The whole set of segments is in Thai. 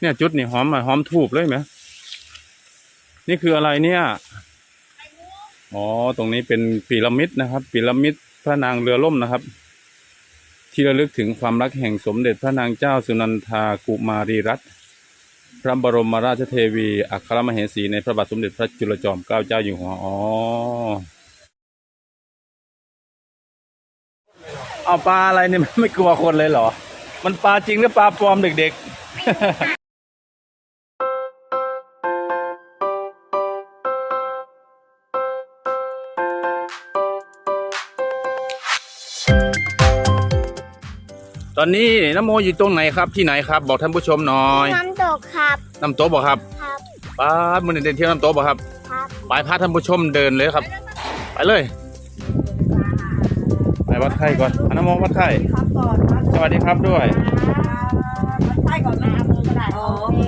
เนี่ยจุดนี่หอมอะหอมทูบเลยไหมนี่คืออะไรเนี่ย อ๋อ ตรงนี้เป็นพีระมิดนะครับพีระมิดพระนางเรือล่มนะครับ ที่ระลึกถึงความรักแห่งสมเด็จพระนางเจ้าสุนันทากุมารีรัตน์พระบรมราชเทวีอัครมเหสีในพระบาทสมเด็จพระจุลจอมเกล้าเจ้าอยู่หัว อ๋อ เอาปลาอะไรเนี่ยไม่กลัวคนเลยเหรอ มันปลาจริงหรือปลาปลอมเด็กๆ ตอนนี้น้ำโมอยู่ตรงไหนครับที่ไหนครับ บอกท่านผู้ชมหน่อยน้ำตกครับน้ำโต๊ะบอกครับครับป้าดมันเดินเที่ยวน้ำโต๊ะบอกครับครับไปพาท่านผู้ชมเดินเลยครับ ไปเลยไปวัดไข้ก่อนอะน้ำโมวัดไข้ครับก่อนสวัสดีครับด้วยไปก่อนนะมือก็ได้โอเค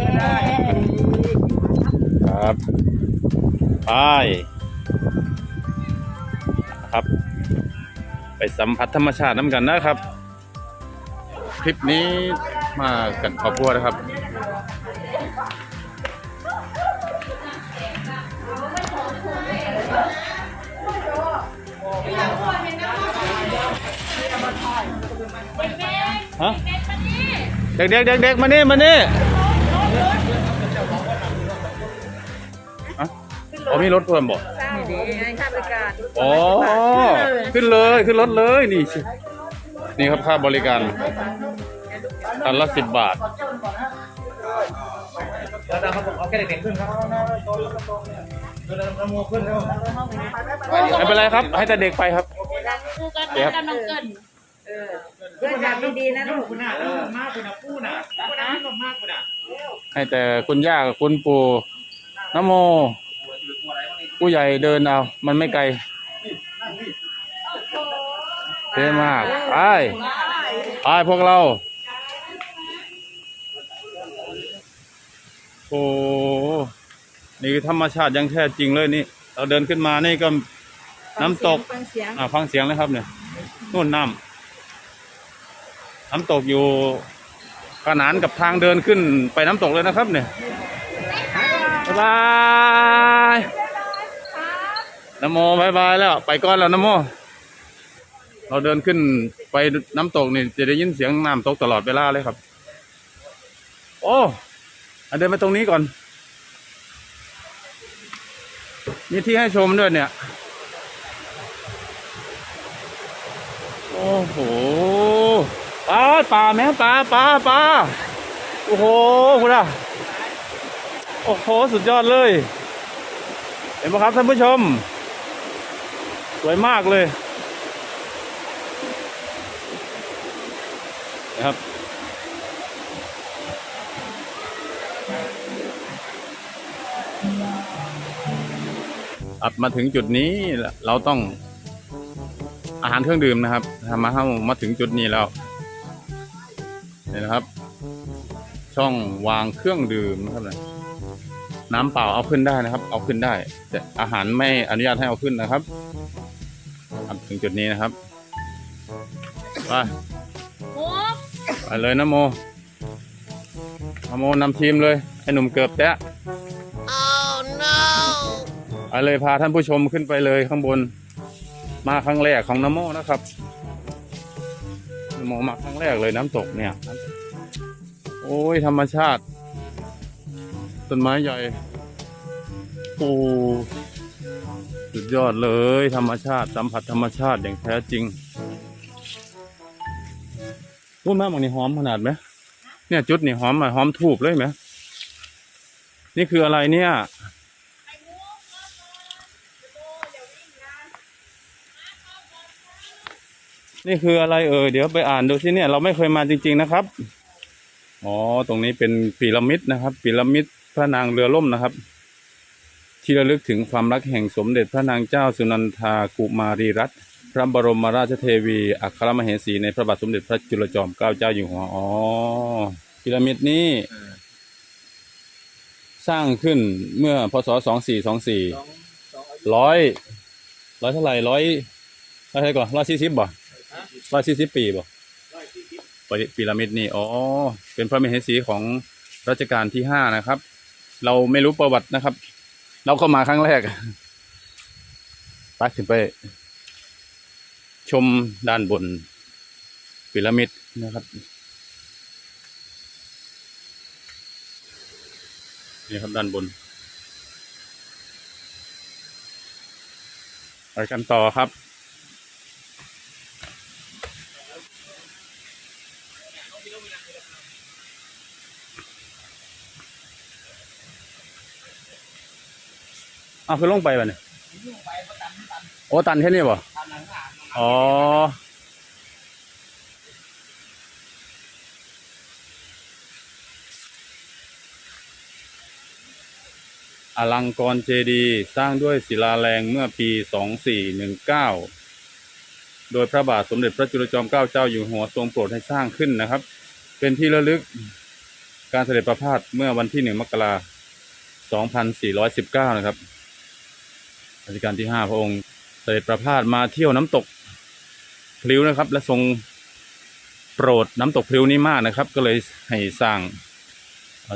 ครับไปครับ ไปสัมผัสธรรมชาติน้ำกันนะครับค ลิปนี้มากันครอบครัวนะครับ ฮะ เด็กเด็กเด็กเด็กๆมานี่มานี่ฮะอ๋อมีรถเพิ่มบอกนี่ดีค่าบริการอ๋อ ขึ้นเลยขึ้นรถเลยนี่สินี่ครับค่าบริการ คันละสิบบาทแล้วนะครับผมเอาแค่เด็กๆขึ้นครับเดินน้ำมูขึ้นแล้วไม่เป็นไรครับ ให้แต่เด็กไปครับกูกันเดี๋ยวกำลังเกินเออเพื่อนกันดีๆนะลูกคุณน่ะมากคุณน่ะพูดน่ะคุณน่ะมากมากคุณน่ะให้แต่คุณย่ากับคุณปู่น้ำโม ผู้ใหญ่เดินเอา มันไม่ไกลเท่มากไปไปพวกเรา โอ้นี่คือธรรมชาติอยังแท้จริงเลยนี่เราเดินขึ้นมานี่ก็น้ำตกฟังเสียงอ่าฟังเสียงเลยครับเนี่ยนู่นน้ำน้ำตกอยู่ขนานกับทางเดินขึ้นไปน้ำตกเลยนะครับเนี่ยบ๊ายบายน้ำโมบายบายแล้ว ไปก่อนแล้วน้ำโม เราเดินขึ้นไปน้ำตกนี่จะได้ยินเสียงน้ำตกตลอดเวลาเลยครับ โอ้ อะเดินไปตรงนี้ก่อน มีที่ให้ชมด้วยเนี่ย โอ้โหปลาปลาแม่ปลาปลาปลาโอ้โหคุณอะโอ้โห สุดยอดเลย เห็นไหมครับท่านผู้ชม สวยมากเลยนะครับ อับมาถึงจุดนี้เราต้องอาหารเครื่องดื่มนะครับทำมาเข้ามาถึงจุดนี้แล้วนี่นะครับ ช่องวางเครื่องดื่มนะครับน้ำเปล่าเอาขึ้นได้นะครับ เอาขึ้นได้ แต่อาหารไม่อนุญาตให้เอาขึ้นนะครับครับถึงจุดนี้นะครับไปไปเลยนะโมนโมนำทีมเลยให้หนุ่มเกือบแตะ ไปเลยพาท่านผู้ชมขึ้นไปเลยข้างบน มาครั้งแรกของนโมนะครับนโมมาครั้งแรกเลยน้ำตกเนี่ย โอ้ยธรรมชาติ ต้นไม้ใหญ่ โอ้สุดยอดเลย ธรรมชาติสัมผัสธรรมชาติอย่างแท้จริงพูดมากมันนี่หอมขนาดไหมเนี่ยจุดนี่หอมอะหอมทูบเลยไหมนี่คืออะไรเนี่ย นี่คืออะไรเออเดี๋ยวไปอ่านดูที่เนี่ย เราไม่เคยมาจริง ๆนะครับ อ๋อ ตรงนี้เป็นพีระมิดนะครับพีระมิดพระนางเรือล่มนะครับ ที่ระลึกถึงความรักแห่งสมเด็จพระนางเจ้าสุนันทากุมารีรัตน์พระบรมราชเทวีอัครมเหสีในพระบาทสมเด็จพระจุลจอมเกล้าเจ้าอยู่หัวอ๋อพีระมิดนี้สร้างขึ้นเมื่อพศสองสี่สองสี่ร้อยร้อยเท่าไหร่ร้อยร้อยเท่าไหร่ก่อนร้อยสี่สิบบ่ ร้อยสี่สิบปีบ่ปีระมิดนี่อ๋อเป็นพระมเหสีของรัชกาลที่ห้านะครับ เราไม่รู้ประวัตินะครับ เราเข้ามาครั้งแรกไปขึ้นไป ชมด้านบนพีระมิดนะครับนี่ครับด้านบนไปกันต่อครับ อาคือลงไปวะเนี่ยโอ้ตันแค่นี้บ่อ๋ออลังกรณ์เจดีสร้างด้วยศิลาแรงเมื่อปี 2419 โดยพระบาทสมเด็จพระจุลจอมเกล้าเจ้าอยู่หัวทรงโปรดให้สร้างขึ้นนะครับ เป็นที่ระลึกการเสด็จประพาสเมื่อวันที่ 1 มกราคม 2419 นะครับ รัชกาลที่5พระองค์เสด็จประพาสมาเที่ยวน้ำตกพลิ้วนะครับ และทรงโปรดน้ำตกพลิ้วนี้มากนะครับ ก็เลยให้สร้าง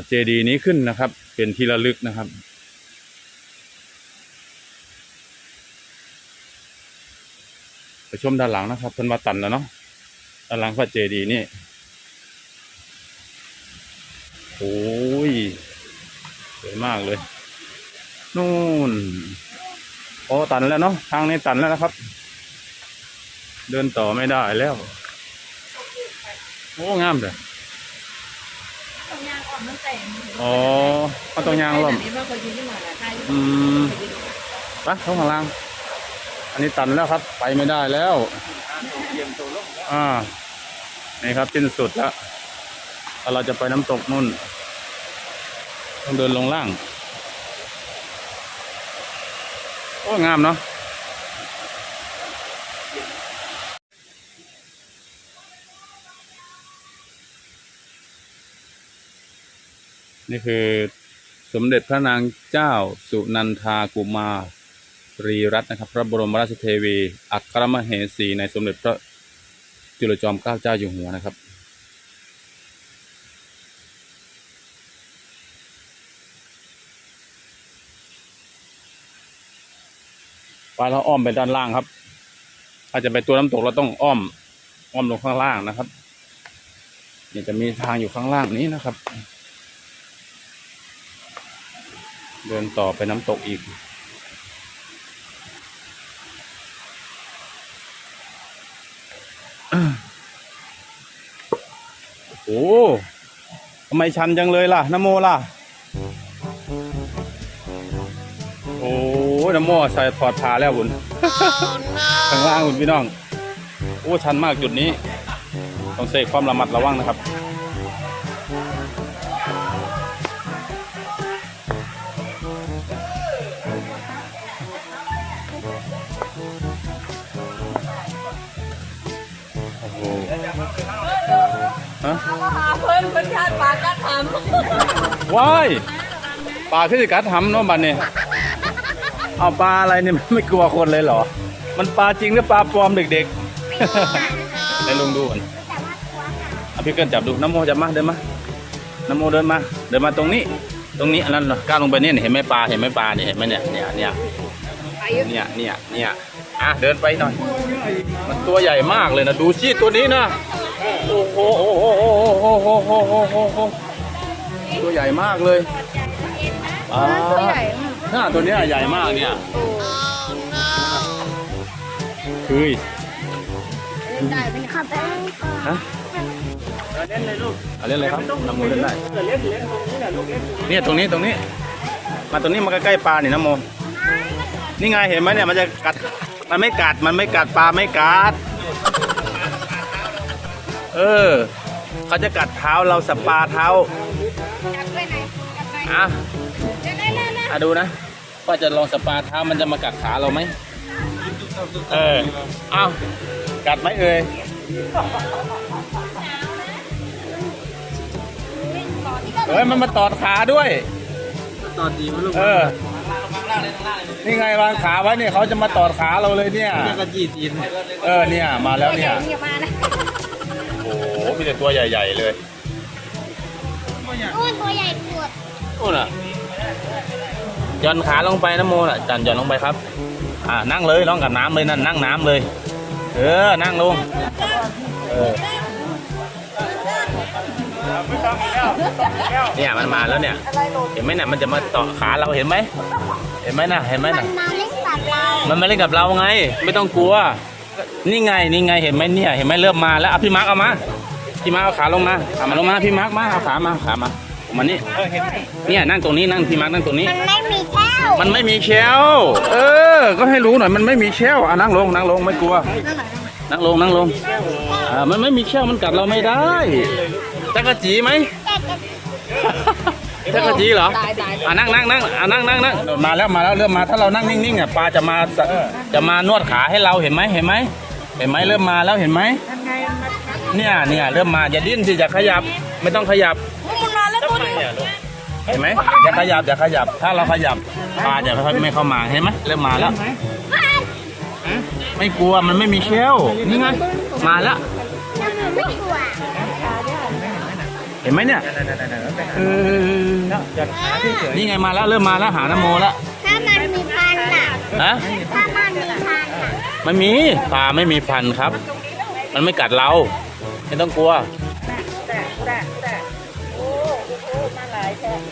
เจดีย์นี้ขึ้นนะครับ เป็นที่ระลึกนะครับไปชมด้านหลังนะครับเพิ่นมาตันแล้วเนาะด้านหลังพระเจดีย์นี่โอ้ยสวยมากเลยนู่น อ้ตันแล้วเนาะทางนี้ตันแล้วนะครับ เดินต่อไม่ได้แล้ว โอ้งามเลยต้องยางอ่อนมันแต่งอ๋อเขาต้องยางล้อมนี่ว่าเขายืนขึ้นมาแล้วใช่อืมไปเข้าข้างล่าง อันนี้ตันแล้วครับ ไปไม่ได้แล้วอ่านี่ครับสิ้นสุดแล้วถ้าเราจะไปน้ำตกนู่น ต้องเดินลงล่าง โอ้งามเนาะนี่คือสมเด็จพระนางเจ้าสุนันทากุมารีรัตน์นะครับ พระบรมราชเทวี อัครมเหสีในสมเด็จพระจุลจอมเกล้าเจ้าอยู่หัวนะครับ ไปเราอ้อมไปด้านล่างครับ ถ้าจะไปตัวน้ำตกเราต้องอ้อม อ้อมลงข้างล่างนะครับเนี่ยจะมีทางอยู่ข้างล่างนี้นะครับ เดินต่อไปน้ำตกอีกโอ้ทำไมชันจังเลยล่ะนโมล่ะ โอ้ นโมใส่ถอดผ้าแล้วบุญข้างล่างคุณพี่น้อง โอ้ชันมากจุดนี้ ต้องเสกความระมัดระวังนะครับโอ้โหฮะเพิ่นเพิ่นชาติปากกัดทว้ายปลาขึ้นกัดทำเนาะบัดเนี่ย เอาปลาอะไรเนี่ยไม่กลัวคนเลยเหรอ มันปลาจริงหรือปลาปลอมเด็กๆ ให้ลุงดูก่อนเอาพี่เกินจับดูน้ำโมจับมาเดินมาน้ำโมเดินมา เดินมาตรงนี้ ตรงนี้อันนั้นเหรอก้าวลงไปเนี่ยเห็นไหมปลาเห็นไหมปลาเนี่ยเห็นไหมเนี่ยเนี่ยเนี่ยเนี่ยเนี่ยเนี่ยอะเดินไปหน่อยมันตัวใหญ่มากเลยนะดูสิตัวนี้นะโอ้โหโอ้โหโอ้โหโอ้โหโอ้โหโอ้โหตัวใหญ่มากเลยอ่าห น้าตัวเนี้ยใหญ่มากเนี่ยคือำได้ไหมครับฮะเล่นเลยลูกเอาเล่นเลยครับน้ำโมเล่นได้เล่นเล่นตรงนี้แหละลูกเล่นเนี่ยตรงนี้ตรงนี้ มาตรงนี้มาใกล้ๆปลานี่น้ำโมนี่ไงเห็นไหมเนี่ยมันจะกัด มันไม่กัด มันไม่กัดปลาไม่กัด เออ เขาจะกัดเท้าเราสปาเท้า กัดไปไหน กัดไปอะ เดี๋ยวได้แล้วนะอะดูนะว่าจะลองสปาเท้ามันจะมากัดขาเราไหมเออเอ้ากัดไหมเอ่ยเฮ้ยมันมาตอดขาด้วยตอนดีมั้ยลูกเออนี่ไงวางขาไว้เนี่ยเขาจะมาตอดขาเราเลยเนี่ยแล้วก็จีจีนเออเนี่ยมาแล้วเนี่ยอย่ามานะโอ้โหมีแต่ตัวใหญ่ ๆ เลยตัวในู่นตัวใหญ่ปวด นู่นอะหย่อนขาลงไปนะโมน่ะจันหย่อนลงไปครับ อ่านั่งเลยน้องกับน้ำเลยนั่นนั่งน้ำเลย เออนั่งลงเออเนี่ยมันมาแล้วเนี่ย เห็นไหมเนี่ยมันจะมาเจาะขาเราเห็นไหมเห็นไหมนะเห็นไหมมันะนมาเล่นกับเรามันมาเล่นกับเราไง ไม่ต้องกลัว นี่ไงนี่ไงเห็นไหมเนี่ยเห็นไหมเริ่มมาแล้วเอาพี่มาร์กเอามาพี่มาร์กเอาขาลงมาขามาลงมาพี่มาร์กมาเอาขามาขามา มานี่เออเห็นไหมเนี่ยนั่งตรงนี้นั่งพี่มาร์กนั่งตรงนี้ มันไม่มีแก้วมันไม่มีเชลลเออ ก็ให้รู้หน่อยมันไม่มีเชลลอะนั่งลงนั่งลงไม่กลัว นั่งลงนั่งลงอ่ามันไม่มีเชลลมันกัดเราไม่ได้จักรจีไหมแต่จะจักรจีเหรออ่านั่งนั่งนั่งอ่านั่งนั่งนั่งมาแล้วมาแล้วเริ่มมาถ้าเรานั่งนิ่งๆอะปลาจะมาจะมานวดขาให้เราเห็นไหมเห็นไหมเห็นไหมเริ่มมาแล้วเห็นไหมนั่นไงมันเนี่ยเนี่ยเริ่มมาอย่าดิ้นสิอย่าขยับไม่ต้องขยับ เห็นไหมอย่าขยับอย่าขยับ ถ้าเราขยับปลาจะไม่เข้ามาเห็นไหมเริ่มมาแล้ว ไม่กลัวมันไม่มีเชลลนี่ไงมาแล้วถ้ามันไม่กลัวเห็นไหมเนี่ยเออหย่อนขาเฉยนี่ไงมาแล้วเริ่มมาแล้วหานโมแล้วถ้ามันมีพันอะฮะถ้ามันมีพันอะไม่มีปลาไม่มีฟันครับ มันไม่กัดเรา ไม่ต้องกลัว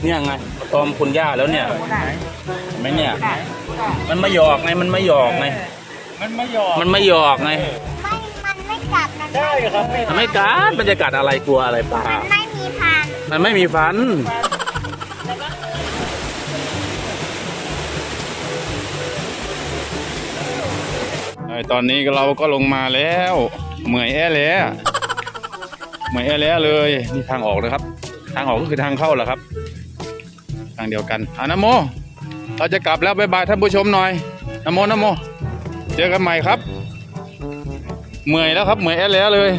เนี่ยไงตอมคุณย่าแล้วเนี่ยได้เห็นไหมเนี่ย มันไม่หยอกไงมันไม่หยอกไงๆมันไม่หยอกมันไม่หยอกไงไม่มันไม่กัดมันได้ครับไม่มันไม่กัดมันจะกัดอะไรกลัวอะไรปลามันไม่มีพันมันไม่มีฟันตอนนี้เราก็ลงมาแล้ว เหมื่อยแอ่แล้วเหมื่อยแอ่แล้วเลยนี่ทางออกนะครับ ทางออกก็คือทางเข้าแหละครับ ทางเดียวกันอะนโม เราจะกลับแล้วบายบายท่านผู้ชมหน่อยนโมนโม เจอกันใหม่ครับเหมื่อยแล้วครับเหมื่อยแอ่แล้วเลย